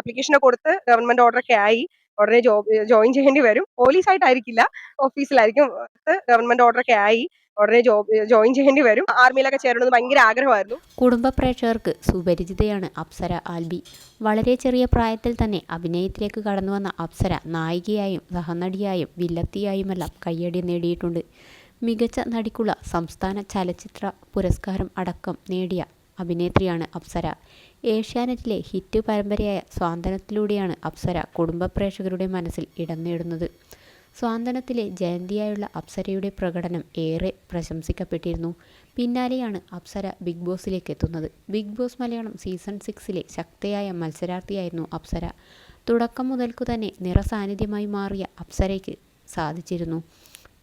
ആപ്ലിക്കേഷനൊക്കെ കൊടുത്ത് government order ഒക്കെ ആയി ഉടനെ ജോയിൻ ചെയ്യേണ്ടി വരും. പോലീസ് പോലീസായിട്ടായിരിക്കില്ല ഓഫീസിലായിരിക്കും ഗവൺമെന്റ് ഓർഡർ ഒക്കെ ആയി ഉടനെ ജോയിൻ ചെയ്യേണ്ടി വരും. ആർമിയിലൊക്കെ ചേരണമെന്ന് ഭയങ്കര ആഗ്രഹമായിരുന്നു. കുടുംബ പ്രേക്ഷകർക്ക് സുപരിചിതയാണ് അപ്സര ആൽബി. വളരെ ചെറിയ പ്രായത്തിൽ തന്നെ അഭിനയത്തിലേക്ക് കടന്നുവന്ന അപ്സര നായികയായും സഹനടിയായും വില്ലത്തിയായുമെല്ലാം കയ്യടി നേടിയിട്ടുണ്ട്. മികച്ച നടിക്കുള്ള സംസ്ഥാന ചലച്ചിത്ര പുരസ്കാരം അടക്കം നേടിയ അഭിനേത്രിയാണ് അപ്സര. ഏഷ്യാനെറ്റിലെ ഹിറ്റ് പരമ്പരയായ സ്വാന്തനത്തിലൂടെയാണ് അപ്സര കുടുംബ പ്രേക്ഷകരുടെ മനസ്സിൽ ഇടം നേടുന്നത്. സ്വാന്തനത്തിലെ ജയന്തിയായുള്ള അപ്സരയുടെ പ്രകടനം ഏറെ പ്രശംസിക്കപ്പെട്ടിരുന്നു. പിന്നാലെയാണ് അപ്സര ബിഗ് ബോസിലേക്ക് എത്തുന്നത്. ബിഗ് ബോസ് മലയാളം സീസൺ സിക്സിലെ ശക്തയായ മത്സരാർത്ഥിയായിരുന്നു അപ്സര. തുടക്കം മുതൽക്കു തന്നെ നിറസാന്നിധ്യമായി മാറിയ അപ്സരയ്ക്ക് സാധിച്ചിരുന്നു.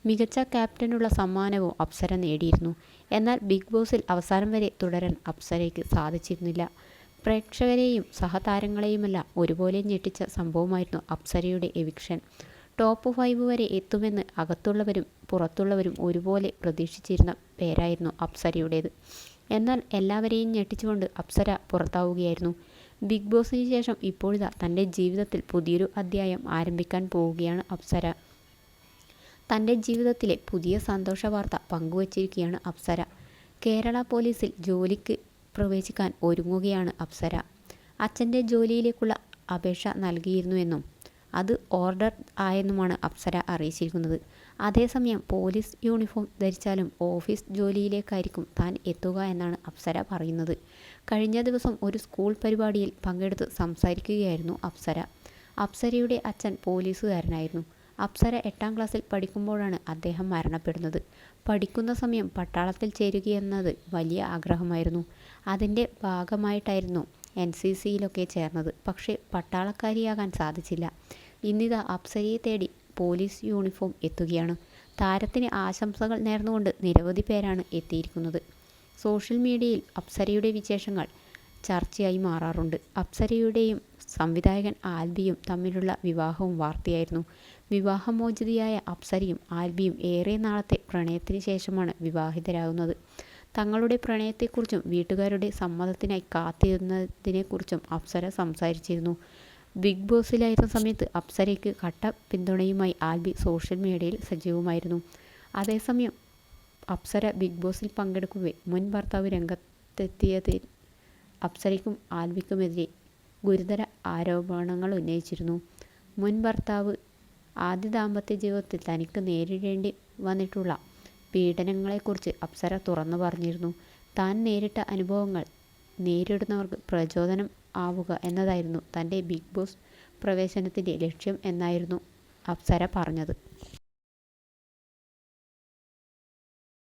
മികച്ച ക്യാപ്റ്റനുള്ള സമ്മാനവും അപ്സര നേടിയിരുന്നു. എന്നാൽ ബിഗ് ബോസിൽ അവസാനം വരെ തുടരാൻ അപ്സരയ്ക്ക് സാധിച്ചിരുന്നില്ല. പ്രേക്ഷകരെയും സഹതാരങ്ങളെയുമെല്ലാം ഒരുപോലെ ഞെട്ടിച്ച സംഭവമായിരുന്നു അപ്സരയുടെ എവിക്ഷൻ. ടോപ്പ് ഫൈവ് വരെ എത്തുമെന്ന് അകത്തുള്ളവരും പുറത്തുള്ളവരും ഒരുപോലെ പ്രതീക്ഷിച്ചിരുന്ന പേരായിരുന്നു അപ്സരയുടേത്. എന്നാൽ എല്ലാവരെയും ഞെട്ടിച്ചുകൊണ്ട് അപ്സര പുറത്താവുകയായിരുന്നു. ബിഗ് ബോസിന് ശേഷം ഇപ്പോഴിതാ തന്റെ ജീവിതത്തിൽ പുതിയൊരു അധ്യായം ആരംഭിക്കാൻ പോവുകയാണ് അപ്സര. തന്റെ ജീവിതത്തിലെ പുതിയ സന്തോഷ വാർത്ത പങ്കുവച്ചിരിക്കുകയാണ് അപ്സര. കേരള പോലീസിൽ ജോലിക്ക് പ്രവേശിക്കാൻ ഒരുങ്ങുകയാണ് അപ്സര. അച്ഛന്റെ ജോലിയിലേക്കുള്ള അപേക്ഷ നൽകിയിരുന്നുവെന്നും അത് ഓർഡർ ആയെന്നുമാണ് അപ്സര അറിയിച്ചിരിക്കുന്നത്. അതേസമയം പോലീസ് യൂണിഫോം ധരിച്ചാലും ഓഫീസ് ജോലിയിലേക്കായിരിക്കും താൻ എത്തുക എന്നാണ് അപ്സര പറയുന്നത്. കഴിഞ്ഞ ദിവസം ഒരു സ്കൂൾ പരിപാടിയിൽ പങ്കെടുത്ത് സംസാരിക്കുകയായിരുന്നു അപ്സര. അപ്സരയുടെ അച്ഛൻ പോലീസുകാരനായിരുന്നു. അപ്സര എട്ടാം ക്ലാസ്സിൽ പഠിക്കുമ്പോഴാണ് അദ്ദേഹം മരണപ്പെടുന്നത്. പഠിക്കുന്ന സമയം പട്ടാളത്തിൽ ചേരുകയെന്നത് വലിയ ആഗ്രഹമായിരുന്നു. അതിന്റെ ഭാഗമായിട്ടായിരുന്നു എൻ സി സിയിലൊക്കെ ചേർന്നത്. പക്ഷേ പട്ടാളക്കാരിയാകാൻ സാധിച്ചില്ല. ഇന്നിതാ അപ്സരയെ തേടി പോലീസ് യൂണിഫോം എത്തുകയാണ്. താരത്തിന് ആശംസകൾ നേർന്നുകൊണ്ട് നിരവധി പേരാണ് എത്തിയിരിക്കുന്നത്. സോഷ്യൽ മീഡിയയിൽ അപ്സരയുടെ വിശേഷങ്ങൾ ചർച്ചയായി മാറാറുണ്ട്. അപ്സരയുടെയും സംവിധായകൻ ആൽബിയും തമ്മിലുള്ള വിവാഹവും വാർത്തയായിരുന്നു. വിവാഹമോചിതയായ അപ്സരയും ആൽബിയും ഏറെ നാളത്തെ പ്രണയത്തിന് ശേഷമാണ് വിവാഹിതരാകുന്നത്. തങ്ങളുടെ പ്രണയത്തെക്കുറിച്ചും വീട്ടുകാരുടെ സമ്മതത്തിനായി കാത്തിരുന്നതിനെക്കുറിച്ചും അപ്സര സംസാരിച്ചിരുന്നു. ബിഗ് ബോസിലായിരുന്ന സമയത്ത് അപ്സരയ്ക്ക് കട്ട പിന്തുണയുമായി ആൽബി സോഷ്യൽ മീഡിയയിൽ സജീവമായിരുന്നു. അതേസമയം അപ്സര ബിഗ് ബോസിൽ പങ്കെടുക്കുകയും മുൻ ഭർത്താവ് രംഗത്തെത്തിയതിൽ അപ്സരയ്ക്കും ആൽവിക്കുമെതിരെ ഗുരുതര ആരോപണങ്ങൾ ഉന്നയിച്ചിരുന്നു. മുൻ ഭർത്താവ് ആദ്യ ദാമ്പത്യ ജീവിതത്തിൽ തനിക്ക് നേരിടേണ്ടി വന്നിട്ടുള്ള പീഡനങ്ങളെക്കുറിച്ച് അപ്സര തുറന്നു പറഞ്ഞിരുന്നു. താൻ നേരിട്ട അനുഭവങ്ങൾ നേരിടുന്നവർക്ക് പ്രചോദനം ആവുക എന്നതായിരുന്നു തന്റെ ബിഗ് ബോസ് പ്രവേശനത്തിന്റെ ലക്ഷ്യം എന്നായിരുന്നു അപ്സര പറഞ്ഞത്.